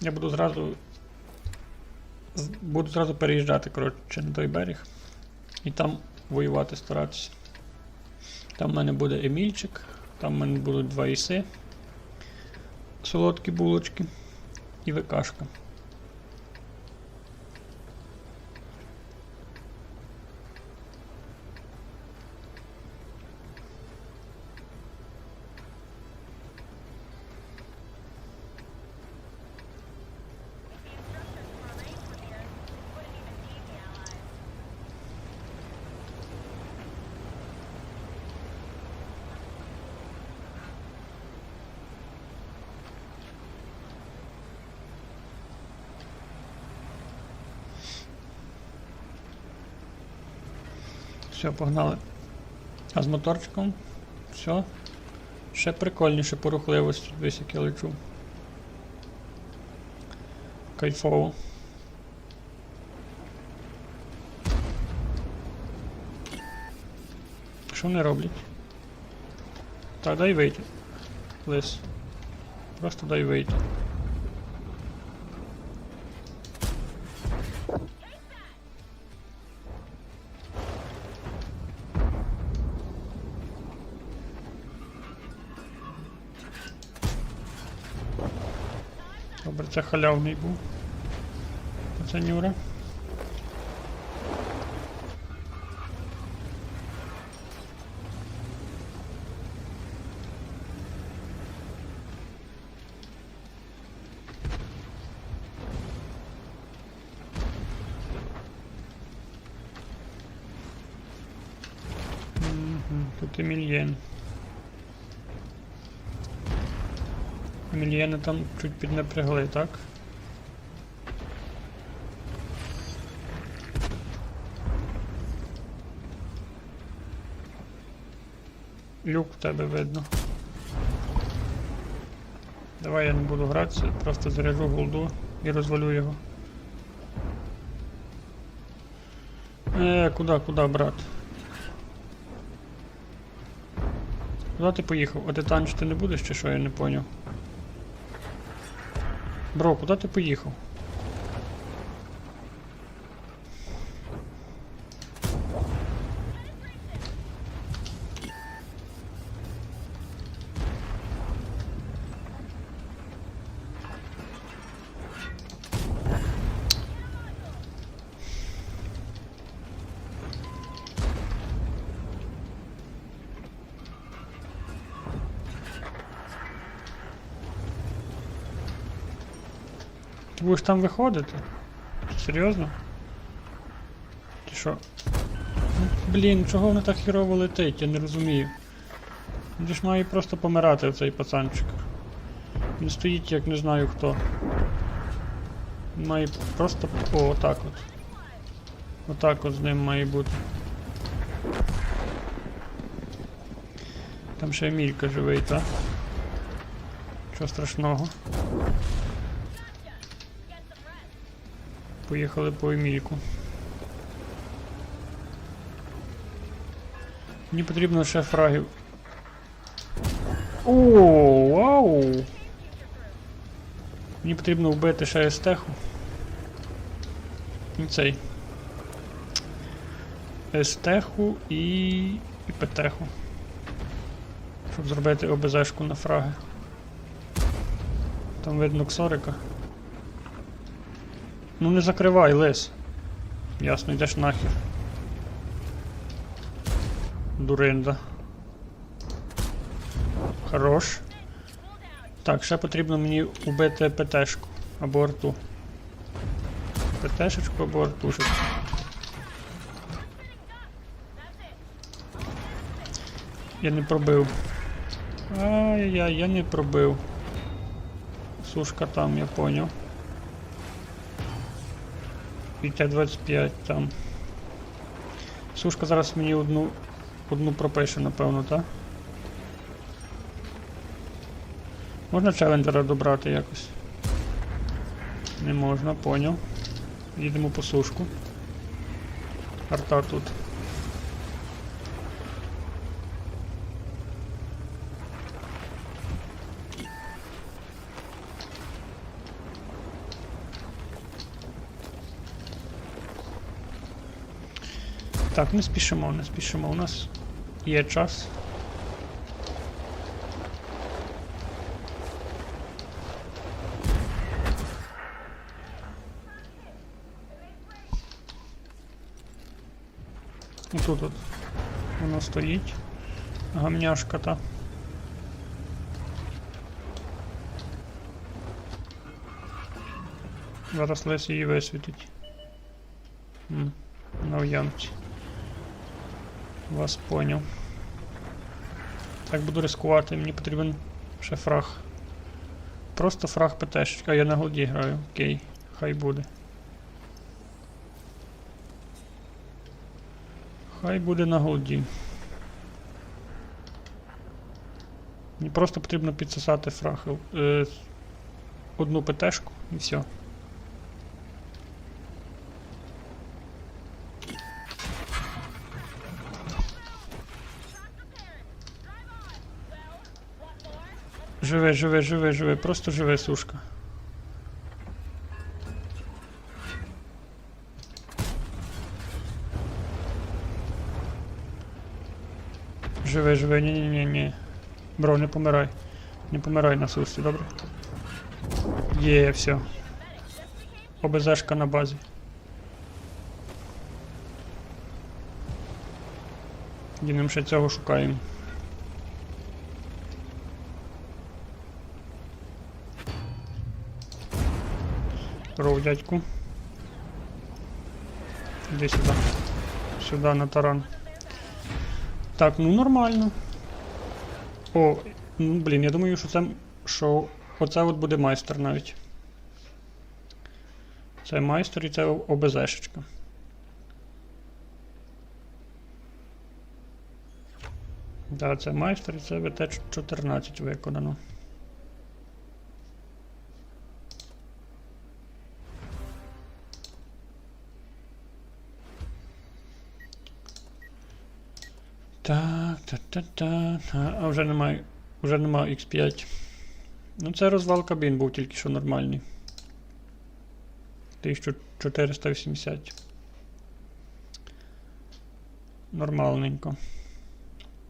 Я буду зразу. Буду зразу переїжджати, коротше, на той берег. І там воювати старатися. Там в мене буде Емільчик, там в мене будуть два іси. Солодкі булочки і ВКшка. Все, погнали. А з моторчиком? Все. Ще прикольніше по рухливості, десь як я лечу. Кайфово. Що вони роблять? Так, дай вийти. Лис. Просто дай вийти. Добре, це халявний був. Це Нюра. Тут Емільєн. Емільєни там чуть піднапрягли, так? Люк в тебе видно. Давай я не буду гратися, просто заряжу голду і розвалю його. Е, куди, куди, брат? Куди ти поїхав? А ти танчити не будеш чи що, я не поняв. Бро, куди ти поїхав? Будеш там виходити? Серйозно? Ти що? Блін, чого воно так хірово летить, я не розумію. Він ж має просто помирати цей пацанчик. Він стоїть як не знаю хто. Має просто. О, отак от. Отак от з ним має бути. Там ще Емілька живий, так? Чого страшного? Поїхали по Емільку. Мені потрібно ще фрагів. О, вау! Мені потрібно вбити ще естеху. І цей. Естеху і. і петеху. Щоб зробити ОБЗшку на фраги. Там видно ксорика. Ну не закривай, лис. Ясно, йдеш нахер. Дуринда. Хорош. Так, ще потрібно мені убити ПТшку або арту. ПТшечку або артушечку. Я не пробив. Ай-яй-яй, я не пробив. Сушка там, я поняв. І Т-25 там. Сушка зараз мені одну одну пропише, напевно, так? Можна челенджера добрати якось? Не можна, поняв. Їдемо по сушку. Арта тут. Так, не спішимо, не спішимо. У нас є час. Тут от воно стоїть. Гамняшка та. Зараз Лес її висвітить. На уямці. Вас поняв. Так буду ризикувати, мені потрібен ще фраг. Просто фраг ПТ. А я на голді граю. Окей, хай буде. Хай буде на голді. Мені просто потрібно підсосати фраг. Е, одну ПТшку і все. Живе, живе, живе, живе, просто живе, сушка. Живе, живе, ні, ні, ні, ні. Бро, не помирай. Не помирай на сушці, добре? Є, все. ОБЗшка на базі. Їдемо ще цього шукаємо. Здорово, дядьку. Іди сюди. Сюди на таран. Так, ну нормально. О, ну блін, я думаю, що це. що оце от буде майстер навіть. Це майстер і це ОБЗшечка. Да, це майстер і це ВТ-14 виконано. Так, та та та А вже немає. Вже нема X5. Ну це розвал кабін був тільки що нормальний. 1480. Нормальненько.